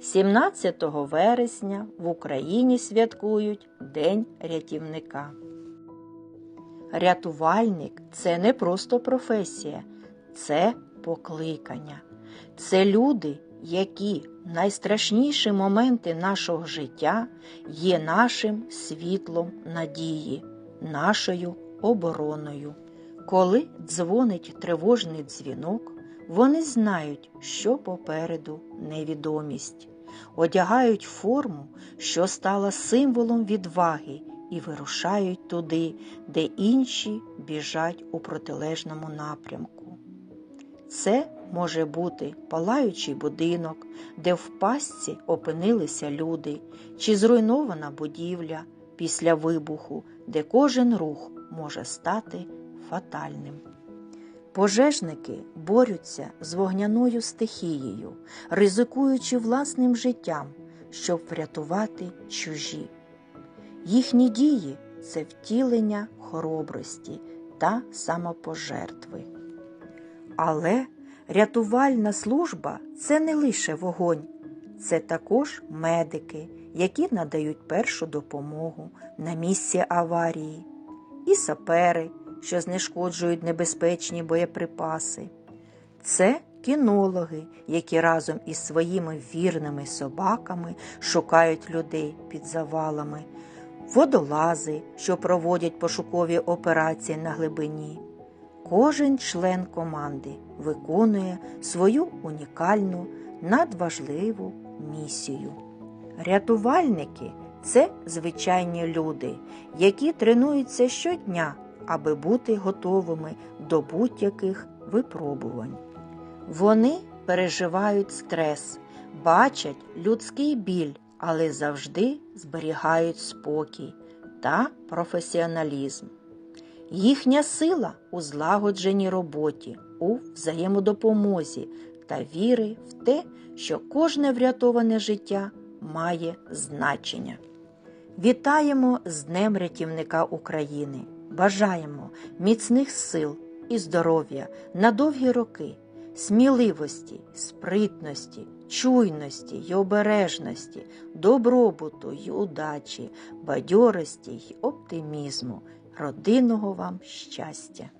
17 вересня в Україні святкують День рятівника. Рятувальник це не просто професія, це покликання. Це люди, які найстрашніші моменти нашого життя є нашим світлом надії, нашою обороною. Коли дзвонить тривожний дзвінок, вони знають, що попереду невідомість, одягають форму, що стала символом відваги, і вирушають туди, де інші біжать у протилежному напрямку. Це може бути палаючий будинок, де в пастці опинилися люди, чи зруйнована будівля після вибуху, де кожен рух може стати фатальним. Пожежники борються з вогняною стихією, ризикуючи власним життям, щоб врятувати чужі. Їхні дії це втілення хоробрості та самопожертви. Але рятувальна служба це не лише вогонь, це також медики, які надають першу допомогу на місці аварії, і сапери, що знешкоджують небезпечні боєприпаси. Це кінологи, які разом із своїми вірними собаками шукають людей під завалами, водолази, що проводять пошукові операції на глибині. Кожен член команди виконує свою унікальну, надважливу місію. Рятувальники це звичайні люди, які тренуються щодня, аби бути готовими до будь-яких випробувань. Вони переживають стрес, бачать людський біль, але завжди зберігають спокій та професіоналізм. Їхня сила у злагодженій роботі, у взаємодопомозі та віри в те, що кожне врятоване життя має значення. Вітаємо з Днем рятівника України! Бажаємо міцних сил і здоров'я на довгі роки, сміливості, спритності, чуйності й обережності, добробуту й удачі, бадьорості й оптимізму, родинного вам щастя.